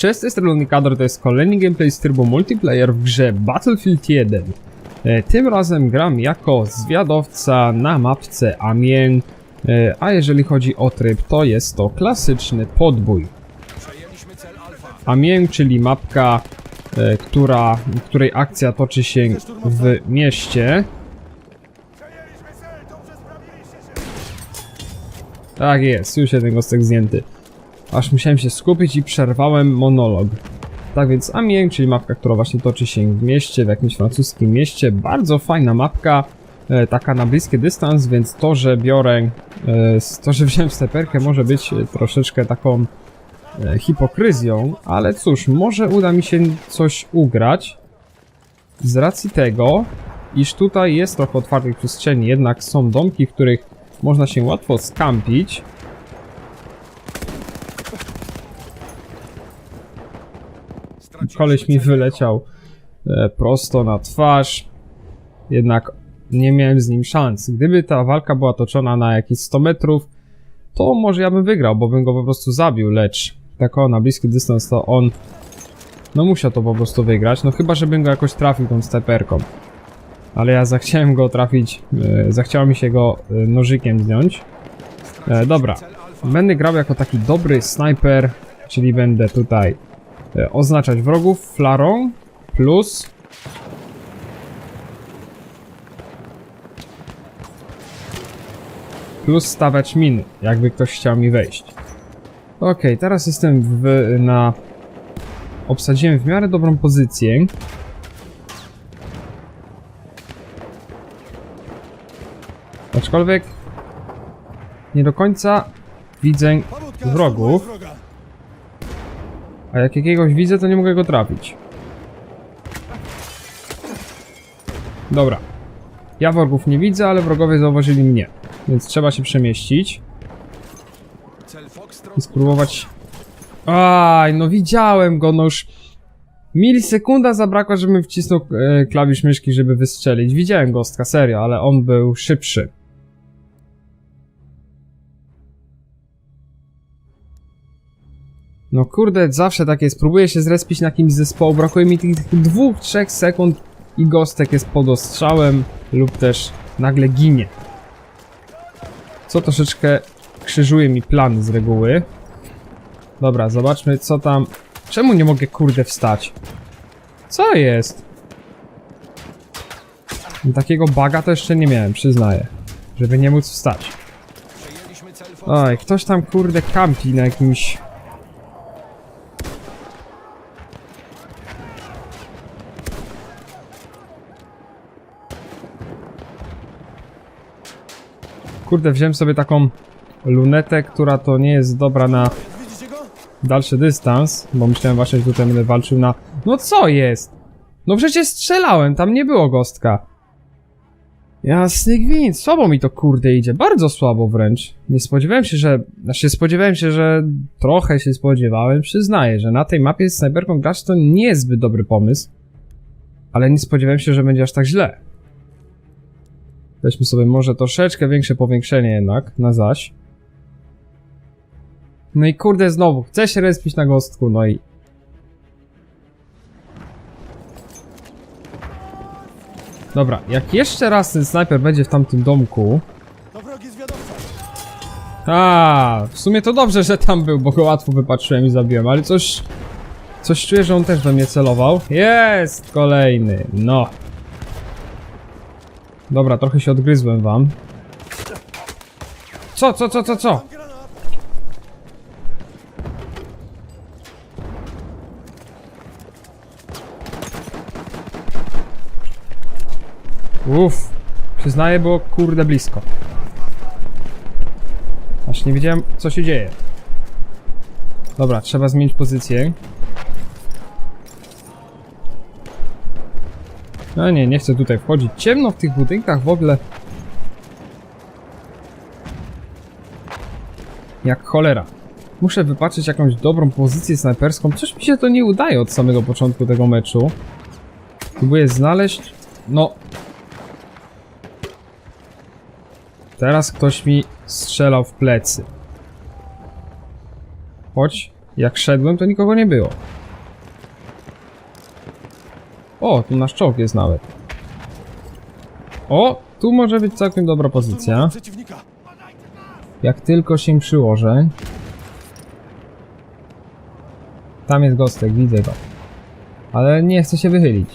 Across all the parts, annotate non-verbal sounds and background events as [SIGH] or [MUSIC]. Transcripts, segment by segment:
Cześć, z tej Nikador, to jest kolejny gameplay z trybu multiplayer w grze Battlefield 1. E, Tym razem gram jako zwiadowca na mapce Amiens, e, a jeżeli chodzi o tryb, to jest to klasyczny podbój. Amiens, czyli mapka, e, która, której akcja toczy się w mieście. Tak jest, już jeden gostek zdjęty. Aż musiałem się skupić i przerwałem monolog. Tak więc Amiens, czyli mapka, która właśnie toczy się w mieście, w jakimś francuskim mieście. Bardzo fajna mapka, e, taka na bliski dystans, więc to, że biorę, e, to, że wziąłem snajperkę może być e, troszeczkę taką e, hipokryzją, ale cóż, może uda mi się coś ugrać. Z racji tego, iż tutaj jest trochę otwartych przestrzeni, jednak są domki, w których można się łatwo skampić. Koleś mi wyleciał e, prosto na twarz. Jednak nie miałem z nim szans. Gdyby ta walka była toczona na jakieś 100 metrów, to może ja bym wygrał, bo bym go po prostu zabił, lecz tak o, na bliski dystans to on no musiał to po prostu wygrać, no chyba, żebym go jakoś trafił tą steperką. Ale ja zachciałem go trafić, e, zachciało mi się go e, nożykiem zdjąć. E, dobra, będę grał jako taki dobry snajper, czyli będę tutaj oznaczać wrogów flarą plus plus stawiać miny, jakby ktoś chciał mi wejść. Okej, teraz jestem w, na... Obsadziłem w miarę dobrą pozycję. Aczkolwiek nie do końca widzę wrogów. A jak jakiegoś widzę, to nie mogę go trafić. Dobra. Ja wrogów nie widzę, ale wrogowie zauważyli mnie. Więc trzeba się przemieścić i spróbować... Aj, no widziałem go, no już... Milisekunda zabrakła, żebym wcisnął e, klawisz myszki, żeby wystrzelić. Widziałem Gostka, serio, ale on był szybszy. No kurde, zawsze tak jest. Próbuję się zrespić na kimś zespołu, brakuje mi tych, dwóch, trzech sekund i Gostek jest pod ostrzałem lub też nagle ginie. Co troszeczkę krzyżuje mi plany z reguły. Dobra, zobaczmy co tam... Czemu nie mogę kurde wstać? Co jest? Takiego baga to jeszcze nie miałem, przyznaję. Żeby nie móc wstać. Oj, ktoś tam kurde kampi na jakimś... Kurde, wziąłem sobie taką lunetę, która to nie jest dobra na dalszy dystans, bo myślałem właśnie, że tutaj będę walczył na... No co jest? No przecież strzelałem, tam nie było gostka. Jasny gwint, słabo mi to kurde idzie, bardzo słabo wręcz. Nie spodziewałem się, że... Znaczy spodziewałem się, że trochę się spodziewałem, przyznaję, że na tej mapie z snajperką grać to nie jest zbyt dobry pomysł. Ale nie spodziewałem się, że będzie aż tak źle. Weźmy sobie może troszeczkę większe powiększenie jednak, na zaś. No i kurde znowu, chcę się respić na gostku, no i... Dobra, jak jeszcze raz ten snajper będzie w tamtym domku... A, w sumie to dobrze, że tam był, bo go łatwo wypatrzyłem i zabiłem, ale coś... Coś czuję, że on też we mnie celował. Jest! Kolejny, no. Dobra, trochę się odgryzłem wam. Co, co, co, co, co? Uff, przyznaję, było kurde blisko. Aż nie wiedziałem, co się dzieje. Dobra, trzeba zmienić pozycję. No nie, nie chcę tutaj wchodzić. Ciemno w tych budynkach w ogóle. Jak cholera. Muszę wypatrzeć jakąś dobrą pozycję snajperską. Coś mi się to nie udaje od samego początku tego meczu. Próbuję znaleźć... No, Teraz ktoś mi strzelał w plecy. Chodź, Jak szedłem, to nikogo nie było. O, tu nasz czołg jest nawet. O, tu może być całkiem dobra pozycja. Jak tylko się przyłożę. Tam jest gostek, widzę go. Ale nie chce się wychylić.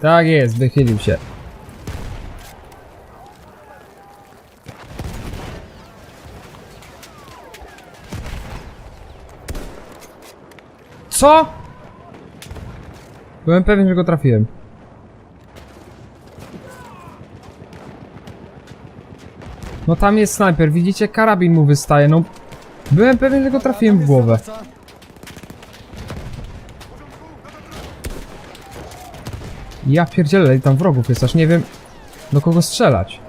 Tak jest, wychylił się. Co? Byłem pewien, że go trafiłem. No tam jest snajper, widzicie? Karabin mu wystaje, no... Byłem pewien, że go trafiłem w głowę. Ja pierdzielę, ile tam wrogów jest, aż nie wiem do kogo strzelać.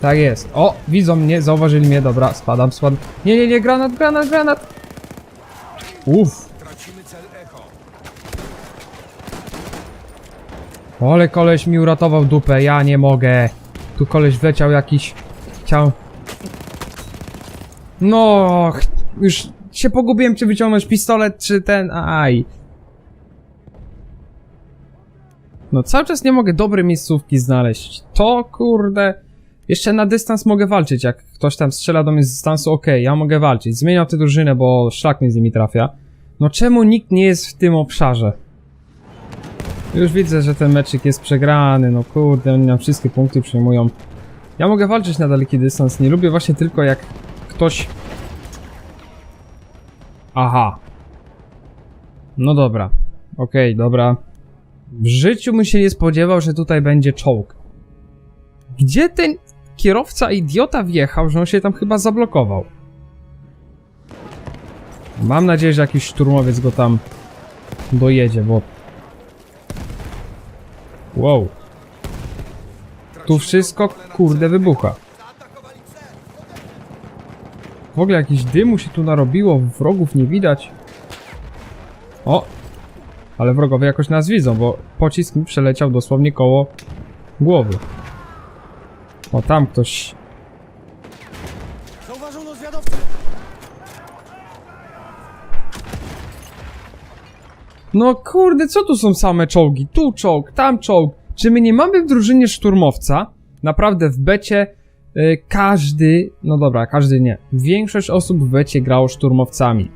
Tak jest. O, widzą mnie, zauważyli mnie, dobra, spadam, spadam. Nie, nie, nie, granat, granat, granat. Uff, Tracimy cel echo. ale koleś mi uratował dupę, ja nie mogę. Tu koleś wleciał jakiś... Chciał... No, już się pogubiłem, czy wyciągnąć pistolet, czy ten... Aj. No cały czas nie mogę dobrej miejscówki znaleźć. To kurde... Jeszcze na dystans mogę walczyć, jak ktoś tam strzela do mnie z dystansu, okej, ja mogę walczyć. Zmieniam tę drużynę, bo szlak mnie z nimi trafia. No czemu nikt nie jest w tym obszarze? Już widzę, że ten meczyk jest przegrany, no kurde, oni nam wszystkie punkty przyjmują. Ja mogę walczyć na daleki dystans, nie lubię właśnie tylko jak ktoś... Aha. No dobra. Okej, dobra. W życiu bym się nie spodziewał, że tutaj będzie czołg. Gdzie ten kierowca idiota wjechał, że on się tam chyba zablokował? Mam nadzieję, że jakiś szturmowiec go tam dojedzie, bo... Wow. Tu wszystko, kurde, wybucha. W ogóle jakiś dymu się tu narobiło, wrogów nie widać. O! Ale wrogowie jakoś nas widzą, bo pocisk mi przeleciał dosłownie koło głowy. O, tam ktoś... Zauważono zwiadowcę. No kurde, co tu są same czołgi? Tu czołg, tam czołg. Czy my nie mamy w drużynie szturmowca? Naprawdę w becie y, każdy, no dobra, każdy nie. Większość osób w becie grało szturmowcami.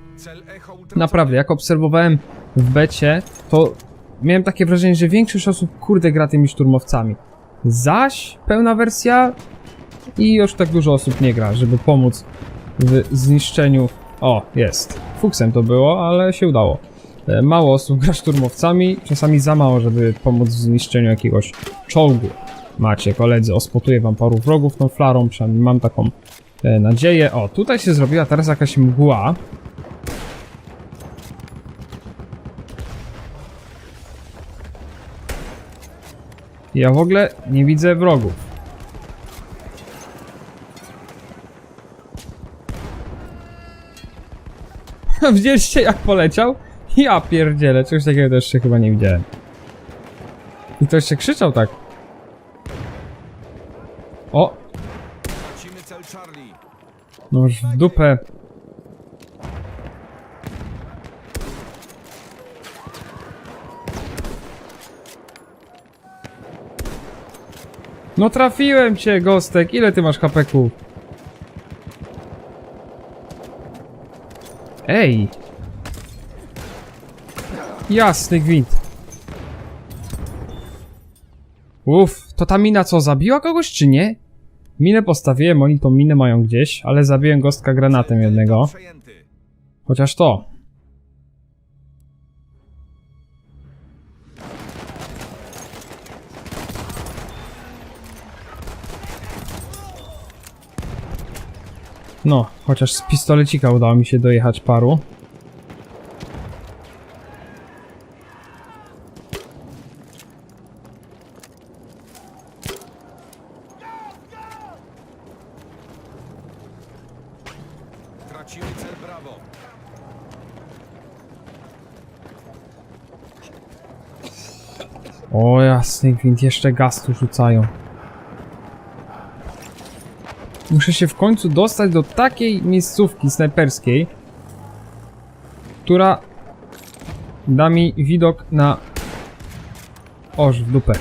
Naprawdę, jak obserwowałem w becie, to miałem takie wrażenie, że większość osób kurde gra tymi szturmowcami. Zaś pełna wersja i już tak dużo osób nie gra, żeby pomóc w zniszczeniu. O, jest. Fuksem to było, ale się udało. E, Mało osób gra szturmowcami, czasami za mało, żeby pomóc w zniszczeniu jakiegoś czołgu. Macie, koledzy, ospotuję wam paru wrogów tą flarą, przynajmniej mam taką e, nadzieję. O, tutaj się zrobiła teraz jakaś mgła. Ja w ogóle nie widzę wrogów. [LAUGHS] Widzieliście jak poleciał? Ja pierdzielę, czegoś takiego też się chyba nie widziałem. I ktoś się krzyczał tak. O, no już w dupę. No trafiłem cię, Gostek. Ile ty masz hapeku? Ej! Jasny gwint. Uff, to ta mina co, zabiła kogoś czy nie? Minę postawiłem, oni tą minę mają gdzieś, ale zabiłem gostka granatem jednego. Chociaż to. No, chociaż z pistolecika udało mi się dojechać paru. Tracimy cel. O jasny gwint, jeszcze gaz tu rzucają. Muszę się w końcu dostać do takiej miejscówki snajperskiej, która da mi widok na oż w dupę.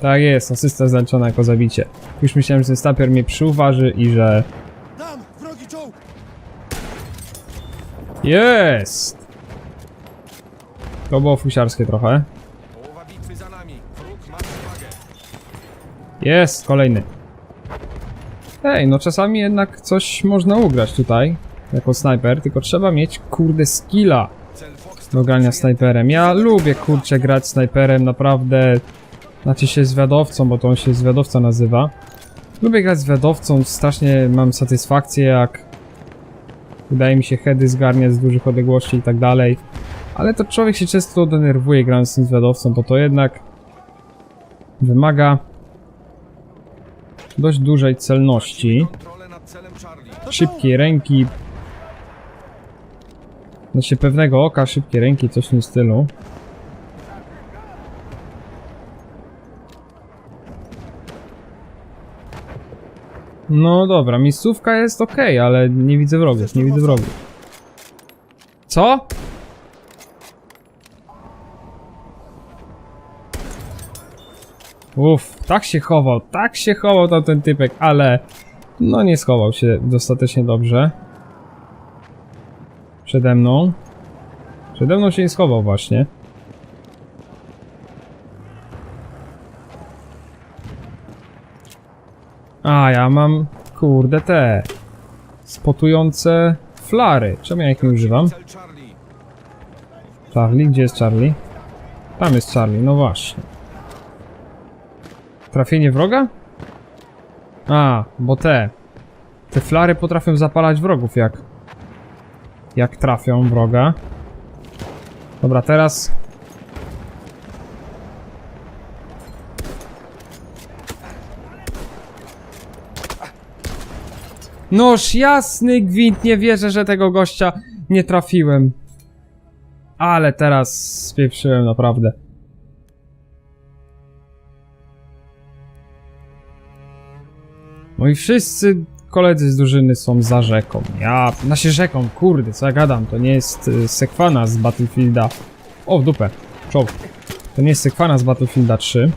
Tak jest, asysta zaliczona jako zabicie. Już myślałem, że ten snajper mnie przyuważy i że... Jest! To było fusiarskie trochę. Jest, kolejny. Ej, no czasami jednak coś można ugrać tutaj, jako snajper, tylko trzeba mieć, kurde, skilla do grania snajperem. Ja lubię, kurczę, grać snajperem, naprawdę, znaczy się zwiadowcą, bo to on się zwiadowca nazywa. Lubię grać zwiadowcą, strasznie mam satysfakcję, jak udaje mi się heady zgarniać z dużych odległości i tak dalej. Ale to człowiek się często denerwuje grając z tym zwiadowcą, bo to jednak wymaga dość dużej celności, szybkiej ręki, znaczy pewnego oka, szybkiej ręki, coś w tym stylu. No dobra, miejscówka jest ok, ale nie widzę wrogów, nie widzę wrogów. Co? Uff, tak się chował, tak się chował tam ten typek, ale no nie schował się dostatecznie dobrze. Przede mną. Przede mną się nie schował właśnie. A, ja mam, kurde, te spotujące flary. Czemu ja ich nie używam? Charlie? Gdzie jest Charlie? Tam jest Charlie, no właśnie. Trafienie wroga? A, bo te. Te flary potrafią zapalać wrogów, jak. Jak trafią wroga. Dobra, teraz. Noż jasny gwint, nie wierzę, że tego gościa nie trafiłem. Ale teraz spieprzyłem naprawdę. No i wszyscy koledzy z drużyny są za rzeką. Ja, znaczy rzeką, kurde, co ja gadam, to nie jest y, sekwana z Battlefielda. O, w dupę, czołg. To nie jest sekwana z Battlefielda 3.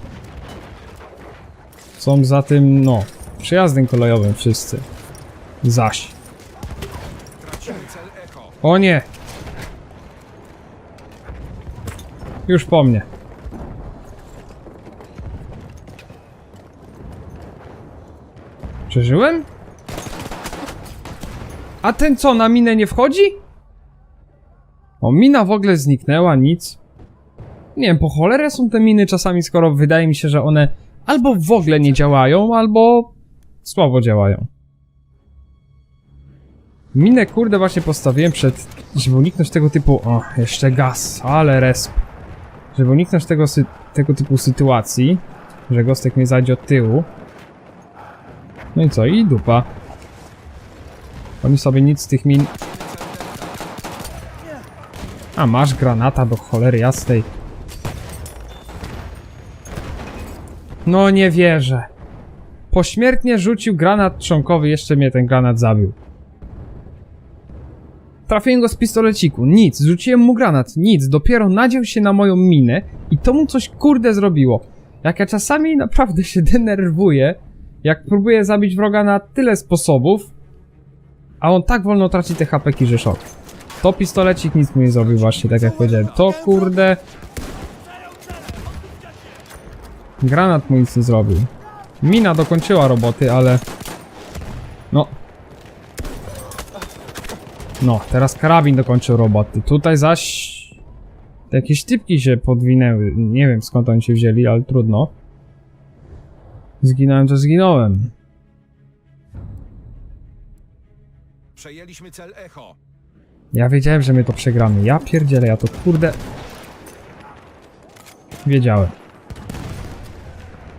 Są za tym, no, przejazdem kolejowym wszyscy. Zaś. O nie! Już po mnie. Przeżyłem? A ten co, na minę nie wchodzi? O, mina w ogóle zniknęła, nic. Nie wiem, po cholerę są te miny czasami, skoro wydaje mi się, że one albo w ogóle nie działają, albo słabo działają. Minę kurde właśnie postawiłem przed, żeby uniknąć tego typu, o, jeszcze gaz, ale resp. Żeby uniknąć tego, tego typu sytuacji, że gostek mnie zajdzie od tyłu. No i co, i dupa. Oni sobie nic z tych min... A, masz granata do cholery jasnej. No nie wierzę. Pośmiertnie rzucił granat trzonkowy, jeszcze mnie ten granat zabił. Trafiłem go z pistoleciku, nic, rzuciłem mu granat, nic, dopiero nadział się na moją minę i to mu coś kurde zrobiło. Jak ja czasami naprawdę się denerwuję, jak próbuję zabić wroga na tyle sposobów, a on tak wolno traci te hapeki, że szok. To pistolecik nic mu nie zrobił właśnie, tak jak powiedziałem. To kurde... Granat mu nic nie zrobił. Mina dokończyła roboty, ale... No, no, teraz karabin dokończył roboty. Tutaj zaś... Jakieś typki się podwinęły. Nie wiem skąd oni się wzięli, ale trudno. Zginąłem, to zginąłem. Przejęliśmy cel Echo. Ja wiedziałem, że my to przegramy. Ja pierdzielę, ja to kurde... Wiedziałem.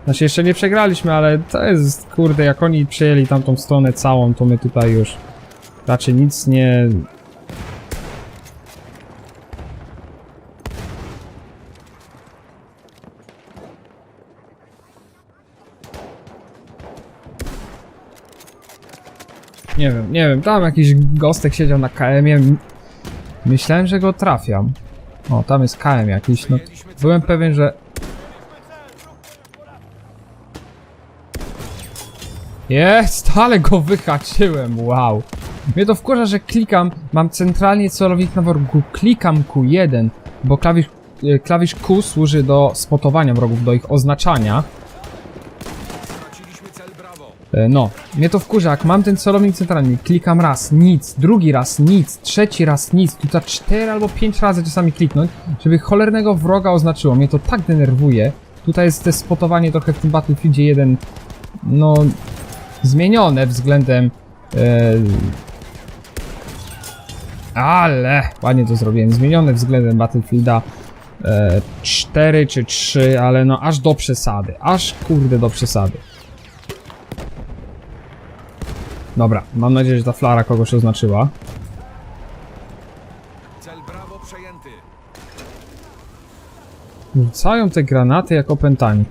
Znaczy jeszcze nie przegraliśmy, ale to jest kurde, jak oni przejęli tamtą stronę całą, to my tutaj już raczej nic nie... Nie wiem, nie wiem, tam jakiś gostek siedział na KM-ie. Myślałem, że go trafiam. O, tam jest KM jakiś, no. Byłem pewien, że... Jest, ale go wyhaczyłem, wow. Mnie to wkurza, że klikam, mam centralnie celownik na wrogu, klikam Q1, bo klawisz, e, klawisz Q służy do spotowania wrogów, do ich oznaczania. Straciliśmy cel Bravo. E, No, mnie to wkurza, jak mam ten celownik centralny, klikam raz, nic, drugi raz, nic, trzeci raz, nic, tu trzeba cztery albo pięć razy czasami kliknąć, żeby cholernego wroga oznaczyło, mnie to tak denerwuje. Tutaj jest te spotowanie trochę w tym Battlefieldzie 1, no, zmienione względem... E, ale, ładnie to zrobiłem, zmienione względem Battlefielda e, 4 czy 3, ale no aż do przesady, aż kurde do przesady. Dobra, mam nadzieję, że ta flara kogoś oznaczyła. Cel Bravo przejęty. Rzucają te granaty jak opętani.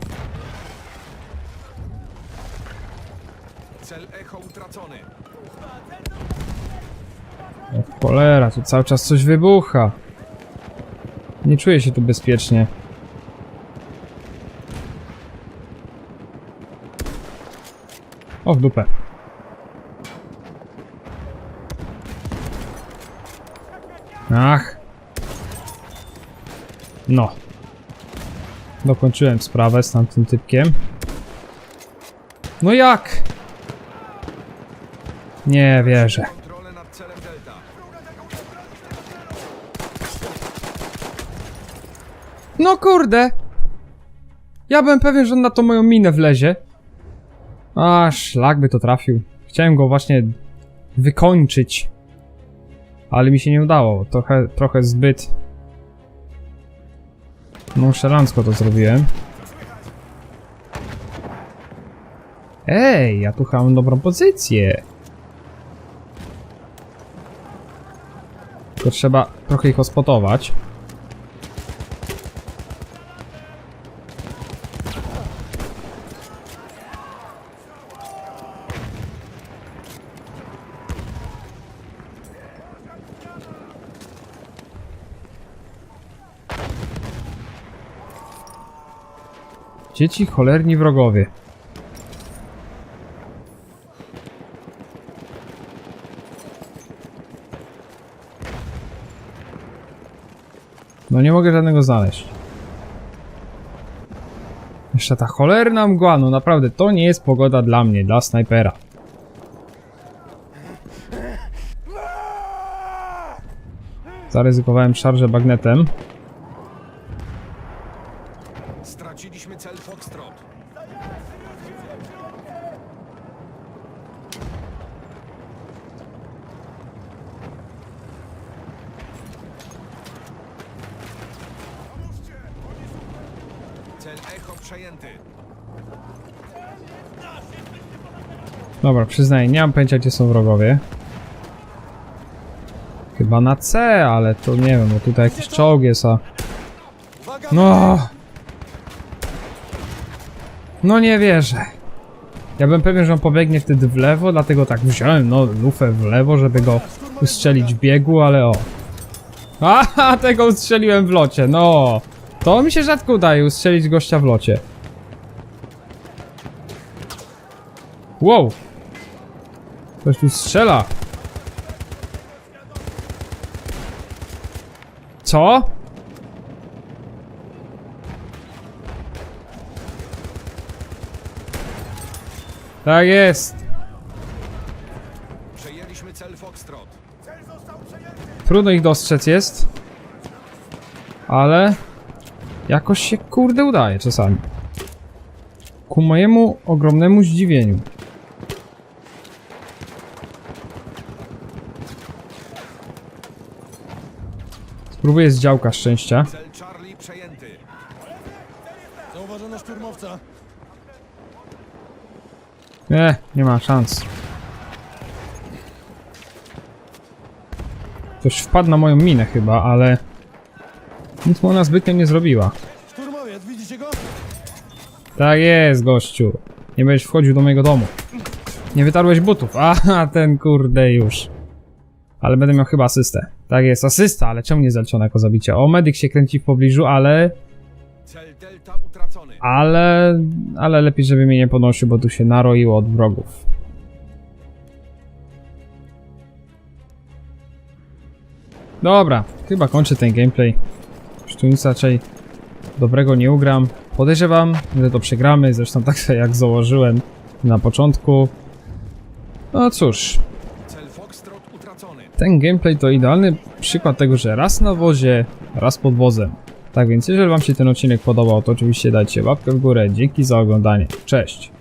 Cel Echo utracony. O cholera, tu cały czas coś wybucha. Nie czuję się tu bezpiecznie. O, w dupę. Ach. No. Dokończyłem sprawę z tamtym typkiem. No jak? Nie wierzę. No kurde! Ja byłem pewien, że on na tą moją minę wlezie. A, szlak by to trafił. Chciałem go właśnie wykończyć. Ale mi się nie udało. Trochę, trochę zbyt... Nonszalancko to zrobiłem. Ej, ja tu chyba mam dobrą pozycję. Tylko trzeba trochę ich ospotować. Dzieci cholerni wrogowie. No nie mogę żadnego znaleźć. Jeszcze ta cholerna mgła, no naprawdę, to nie jest pogoda dla mnie, dla snajpera. Zaryzykowałem szarżę bagnetem. Straciliśmy cel Foxtrot. Cel Echo przejęty. Dobra, przyznaję, nie mam pojęcia gdzie są wrogowie. Chyba na C, ale to nie wiem, bo tutaj jakiś czołg jest, a... No! No nie wierzę. Ja byłem pewien, że on pobiegnie wtedy w lewo, dlatego tak wziąłem, no, lufę w lewo, żeby go ustrzelić w biegu, ale o. Aha, [LAUGHS] tego ustrzeliłem w locie, no! To mi się rzadko udaje, ustrzelić gościa w locie. Wow! Ktoś tu strzela. Co? Tak jest. Przejęliśmy cel Foxtrot. Trudno ich dostrzec jest. Ale jakoś się kurde udaje czasami. Ku mojemu ogromnemu zdziwieniu. Spróbuję z działka szczęścia. Cel Charlie przejęty. Zauważono szturmowca. Nie, nie ma szans. Ktoś wpadł na moją minę chyba, ale nic mu ona zbytnio nie zrobiła. Szturmowiec, widzicie go? Tak jest, gościu. Nie będziesz wchodził do mojego domu. Nie wytarłeś butów. [LAUGHS] Aha, ten kurde już. Ale będę miał chyba asystę. Tak jest, asysta, ale czemu nie zaliczone jako zabicie? O, medyk się kręci w pobliżu, ale... Cel Delta. Ale... Ale lepiej, żeby mnie nie podnosił, bo tu się naroiło od wrogów. Dobra, chyba kończę ten gameplay. Już tu nic raczej dobrego nie ugram. Podejrzewam, że to przegramy, zresztą tak jak założyłem na początku. No cóż, ten gameplay to idealny przykład tego, że raz na wozie, raz pod wozem. Tak więc jeżeli wam się ten odcinek podobał, to oczywiście dajcie łapkę w górę. Dzięki za oglądanie. Cześć!